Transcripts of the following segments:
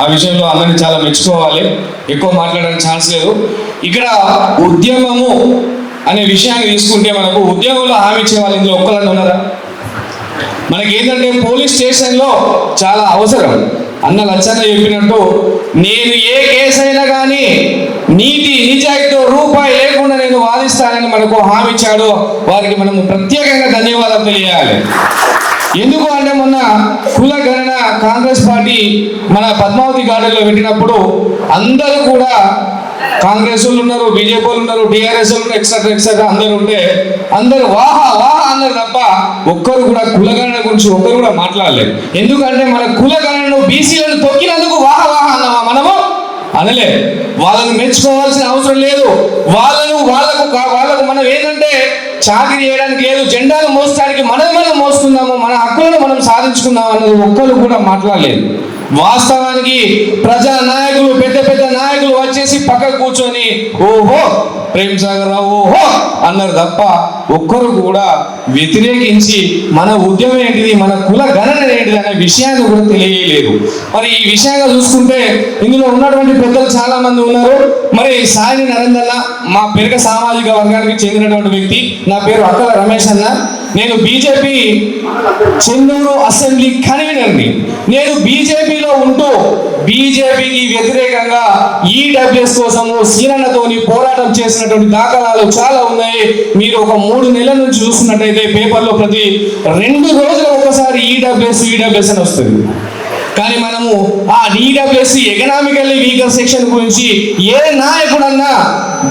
ఆ విషయంలో అందరినీ చాలా మెచ్చుకోవాలి. ఎక్కువ మాట్లాడడానికి ఛాన్స్ లేదు. ఇక్కడ ఉద్యమము అనే విషయాన్ని తీసుకుంటే మనకు ఉద్యమంలో హామీ ఇచ్చే వాళ్ళు ఇందులో ఒక్కళ్ళని ఉన్నారా? మనకి ఏంటంటే పోలీస్ స్టేషన్లో చాలా అవసరం. అన్న లచ్చన్న చెప్పినట్టు నేను ఏ కేసైనా కానీ నీతి నిజాయితీతో రూపాయి లేకుండా నేను వాదిస్తానని మనకు హామీ ఇచ్చాడు. వారికి మనము ప్రత్యేకంగా ధన్యవాదాలు తెలియాలి ఎందుకు అంటే మొన్న కుల గణన కాంగ్రెస్ పార్టీ మన పద్మావతి గార్డెన్లో పెట్టినప్పుడు అందరూ కూడా కాంగ్రెస్ వాళ్ళు ఉన్నారు బీజేపీ వాళ్ళు ఉన్నారు టీఆర్ఎస్ ఉన్నారు ఎక్సెట్రా ఎక్సెట్రా అందరూ ఉంటే అందరూ వాహా వాహా అన్నారు తప్ప ఒక్కరు కూడా కులగణన గురించి ఒక్కరు కూడా మాట్లాడలేదు. ఎందుకంటే మన కులగణను బీసీలను తొక్కినందుకు వాహా అనలే. వాళ్ళని మెచ్చుకోవాల్సిన అవసరం లేదు. వాళ్ళను వాళ్ళకు వాళ్ళకు మనం ఏంటంటే చాకరీ చేయడానికి లేదు జెండాలు మోసడానికి మనది మనం మోసుకుందాము మన హక్కులను మనం సాధించుకుందాం అన్నది ఒక్కరు కూడా మాట్లాడలేదు. వాస్తవానికి ప్రజా నాయకులు పెద్ద పెద్ద నాయకులు వచ్చేసి పక్కకు కూర్చొని ఓహో ప్రేమ్ సాగర్ రావు ఓహో! అన్నారు తప్ప ఒక్కరు కూడా వ్యతిరేకించి మన ఉద్యమం ఏంటిది మన కుల గణన ఏంటిది అనే విషయాన్ని కూడా తెలియలేదు. మరి ఈ విషయంగా చూసుకుంటే ఇందులో ఉన్నటువంటి పెద్దలు చాలా మంది ఉన్నారు. మరి సాయి నరేందర్ మా పెరగ సామాజిక వర్గానికి చెందినటువంటి వ్యక్తి. నా పేరు అక్కల రమేష్ అన్న. నేను బీజేపీ చెన్నూరు అసెంబ్లీ కన్వీనర్ని. నేను బీజేపీ బీజేపీకి వ్యతిరేకంగా ఈడబ్ల్యూఎస్ కోసము సీనన్నతోని పోరాటం చేసినటువంటి దాఖలాలు చాలా ఉన్నాయి. మీరు ఒక మూడు నెలల నుంచి చూస్తున్నట్టయితే పేపర్లో ప్రతి రెండు రోజుల ఒకసారి ఈడబ్ల్యూఎస్ ఈడబ్ల్యూఎస్ అని వస్తుంది. కానీ మనము ఆ ఈడబ్ల్యూఎస్ ఎకనామికల్లీ వీకర్ సెక్షన్ గురించి ఏ నాయకుడన్నా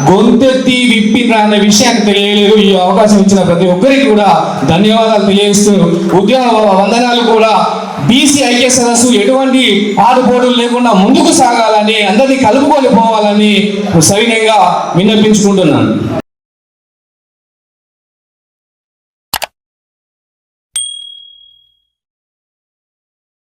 గొంతెత్తి విప్పిన అనే విషయాన్ని తెలియలేదు ఈ అవకాశం ఇచ్చిన ప్రతి ఒక్కరికి కూడా ధన్యవాదాలు తెలియజేస్తూ ఉద్యోగ వందనాలు కూడా బీసీ ఐక్య సదస్సు ఎటువంటి ఆడుపోటులు లేకుండా ముందుకు సాగాలని అందరినీ కలుపుకొని పోవాలని సవినయంగా విన్నపించుకుంటున్నాను.